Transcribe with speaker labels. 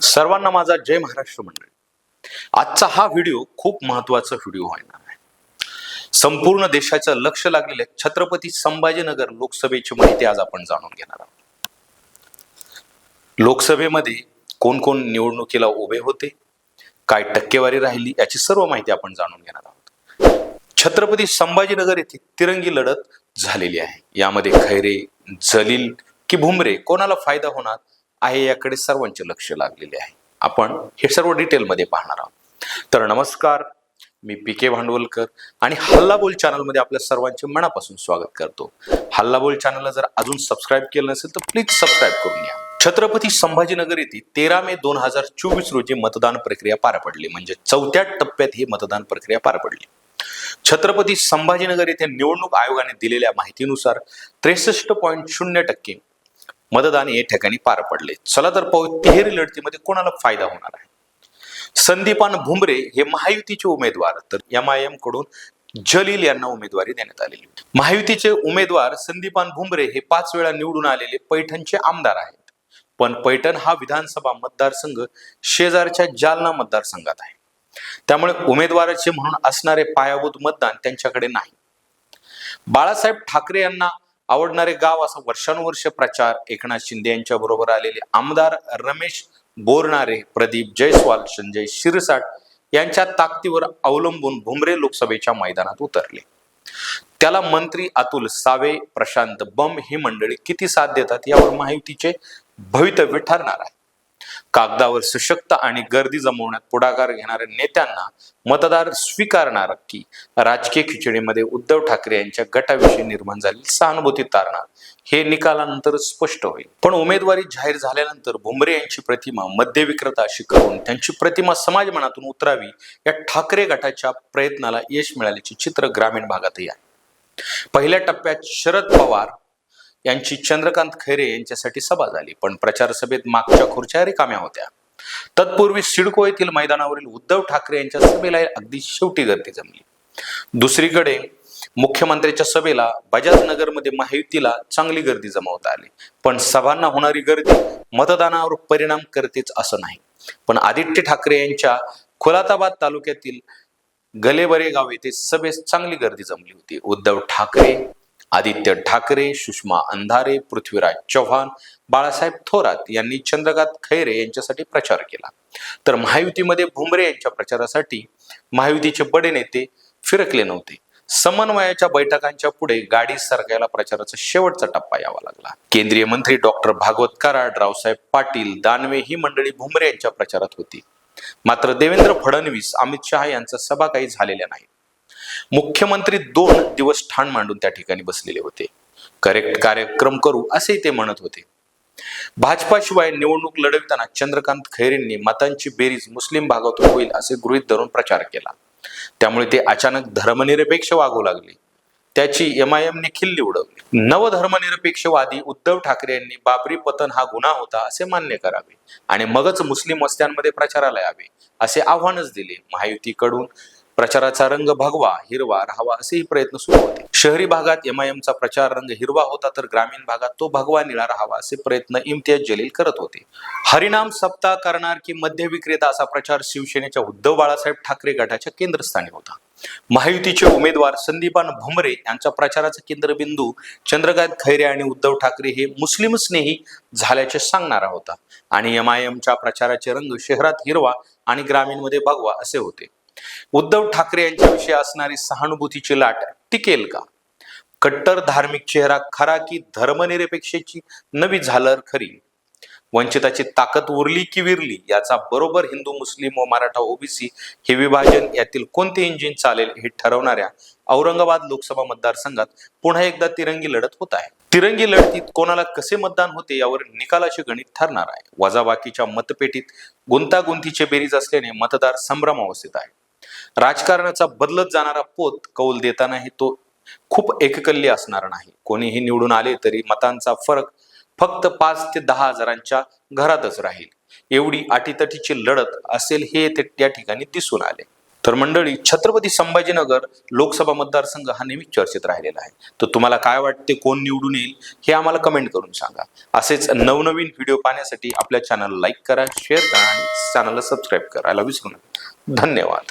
Speaker 1: सर्वांना माझा जय महाराष्ट्र मंडळी. आजचा हा व्हिडिओ खूप महत्त्वाचा व्हिडिओ होणार आहे. संपूर्ण देशाचं लक्ष लागलेले छत्रपती संभाजीनगर लोकसभेची माहिती आज आपण जाणून घेणार आहोत. लोकसभेमध्ये कोण कोण निवडणुकीला उभे होते काय टक्केवारी राहिली याची सर्व माहिती आपण जाणून घेणार आहोत. छत्रपती संभाजीनगर येथे तिरंगी लढत झालेली आहे. यामध्ये खैरे जलील की भुमरे कोणाला फायदा होणार आहे याकडे सर्वांचे लक्ष लागलेले आहे. आपण हे सर्व डिटेलमध्ये पाहणार आहोत. तर नमस्कार मी पी के भांडवलकर आणि हल्लाबोल चॅनलमध्ये आपल्या सर्वांचे मनापासून स्वागत करतो. हल्लाबोल चॅनलला जर अजून सबस्क्राईब केलं नसेल तर प्लीज सबस्क्राईब करून घ्या. छत्रपती संभाजीनगर येथे तेरा मे दोन हजार चोवीस रोजी मतदान प्रक्रिया पार पडली. म्हणजे चौथ्या टप्प्यात ही मतदान प्रक्रिया पार पडली. छत्रपती संभाजीनगर येथे निवडणूक आयोगाने दिलेल्या माहितीनुसार त्रेसष्ट पॉईंट शून्य टक्के मतदान या ठिकाणी पार पडले. चला तर पाहू तिहेरी लढतीमध्ये कोणाला फायदा होणार आहे? संदीपान भुमरे हे महायुतीचे उमेदवार तर एम आय एमकडून जलील यांना उमेदवारी देण्यात आलेली महायुतीचे उमेदवार संदीपान भुमरे हे पाच वेळा निवडून आलेले पैठणचे आमदार आहेत. पण पैठण हा विधानसभा मतदारसंघ शेजारच्या जालना मतदारसंघात आहे. त्यामुळे उमेदवाराचे म्हणून असणारे पायाभूत मतदान त्यांच्याकडे नाही. बाळासाहेब ठाकरे यांना आवडणारे गाव असा वर्षानुवर्ष प्रचार एकनाथ शिंदे यांच्या बरोबर आलेले आमदार रमेश बोरणारे प्रदीप जयस्वाल संजय शिरसाट यांच्या ताकदीवर अवलंबून भुमरे लोकसभेच्या मैदानात उतरले. त्याला मंत्री अतुल सावे प्रशांत बम ही मंडळी किती साथ देतात यावर माहितीचे भवितव्य ठरणार आहे. कागदावर सशक्त आणि गर्दी जमवण्यात पुढाकार घेणाऱ्या नेत्यांना मतदार स्वीकारणार की? राजकीय खिचडीमध्ये उद्धव ठाकरे यांच्या गटाविषयी निर्माण झालेली सहानुभूती तारणार. हे निकालानंतर स्पष्ट होईल. पण उमेदवारी जाहीर झाल्यानंतर भुमरे यांची प्रतिमा मद्य विक्रेता अशी करून त्यांची प्रतिमा समाज मनातून उतरावी या ठाकरे गटाच्या प्रयत्नाला यश मिळाल्याचे चित्र ग्रामीण भागातही आहे. पहिल्या टप्प्यात शरद पवार यांची चंद्रकांत खैरे यांच्यासाठी सभा झाली पण प्रचार सभेत मागच्या खुर्च्या रिकाम्या होत्या. तत्पूर्वी सिडको येथील मैदानावरील उद्धव ठाकरे यांच्या सभेला अगदी शेवटी गर्दी जमली. दुसरीकडे मुख्यमंत्र्यांच्या सभेला बजाजनगरमध्ये महायुतीला चांगली गर्दी जमवता आली पण सभांना होणारी गर्दी मतदानावर परिणाम करतेच असं नाही. पण आदित्य ठाकरे यांच्या खुलाताबाद तालुक्यातील गलेबरे गाव येथे सभेस चांगली गर्दी जमली होती. उद्धव ठाकरे आदित्य ठाकरे सुषमा अंधारे पृथ्वीराज चव्हाण बाळासाहेब थोरात यांनी चंद्रकांत खैरे यांच्यासाठी प्रचार केला. तर महायुतीमध्ये भुमरे यांच्या प्रचारासाठी महायुतीचे बडे नेते फिरकले नव्हते. समन्वयाच्या बैठकांच्या पुढे गाडी सरकायला प्रचाराचा शेवटचा टप्पा यावा लागला. केंद्रीय मंत्री डॉक्टर भागवत कराड रावसाहेब पाटील दानवे ही मंडळी भुमरे यांच्या प्रचारात होती. मात्र देवेंद्र फडणवीस अमित शहा यांचा सभा काही झालेल्या नाही मुख्यमंत्री दोन दिवस ठाण मांडून त्या ठिकाणी बसलेले होते. करेक्ट कार्यक्रम करू असे ते म्हणत होते. भाजपाशिवाय निवडणूक लढविताना चंद्रकांत खैरेंनी मतांची बेरीज मुस्लिम भागातून होईल असे गृहित धरून प्रचार केला. त्यामुळे ते अचानक धर्मनिरपेक्ष वागू लागले. त्याची एम आय एमने खिल्ली उडवली. नवधर्मनिरपेक्षवादी उद्धव ठाकरे यांनी बाबरी पतन हा गुन्हा होता असे मान्य करावे आणि मगच मुस्लिम वस्त्यांमध्ये प्रचाराला यावे असे आव्हानच दिले. महायुतीकडून प्रचाराचा रंग भगवा हिरवा राहावा असेही प्रयत्न सुरू होते. शहरी भागात एमआयएमचा प्रचार रंग हिरवा होता तर ग्रामीण भागात तो भगवा निळा राहावा असे प्रयत्न इम्तियाज जलील करत होते. हरिनाम सप्ताह करणार की मध्य विक्रेता असा प्रचार शिवसेनेच्या उद्धव बाळासाहेब ठाकरे गटाच्या केंद्रस्थानी होता. महायुतीचे उमेदवार संदीपान भुमरे यांचा प्रचाराचा केंद्रबिंदू चंद्रकांत खैरे आणि उद्धव ठाकरे हे मुस्लिम स्नेही झाल्याचे सांगणारा होता. आणि एमआयएमच्या प्रचाराचे रंग शहरात हिरवा आणि ग्रामीणमध्ये भगवा असे होते. उद्धव ठाकरे यांच्याविषयी असणारी सहानुभूतीची लाट टिकेल का? कट्टर धार्मिक चेहरा खरा की धर्मनिरपेक्षेची? नवी झालर खरी. वंचिताची ताकद उरली की विरली याचा बरोबर हिंदू मुस्लिम व मराठा ओबीसी हे विभाजन यातील कोणते इंजिन चालेल हे ठरवणाऱ्या औरंगाबाद लोकसभा मतदारसंघात पुन्हा एकदा तिरंगी लढत होत आहे. तिरंगी लढतीत कोणाला कसे मतदान होते यावर निकालाचे गणित ठरणार आहे. वजाबाकीच्या मतपेटीत गुंतागुंतीचे बेरीज असल्याने मतदार संभ्रमावस्थेत आहे राजकारणाचा बदलत जाणारा पोत कौल देतानाही तो खूप एककल्ली असणार नाही. कोणीही निवडून आले तरी मतांचा फरक फक्त पाच ते दहा हजारांच्या घरातच राहील. एवढी अटीतटीची लढत असेल हे ते त्या ठिकाणी दिसून आले. तर मंडळी छत्रपती संभाजीनगर लोकसभा मतदारसंघ हा नेहमी चर्चेत राहिलेला आहे. तर तुम्हाला काय वाटते कोण निवडून येईल हे आम्हाला कमेंट करून सांगा. असेच नवनवीन व्हिडिओ पाहण्यासाठी आपल्या चॅनल लाईक करा शेअर करा आणि चॅनलला सबस्क्राईब करायला विसरू नका धन्यवाद.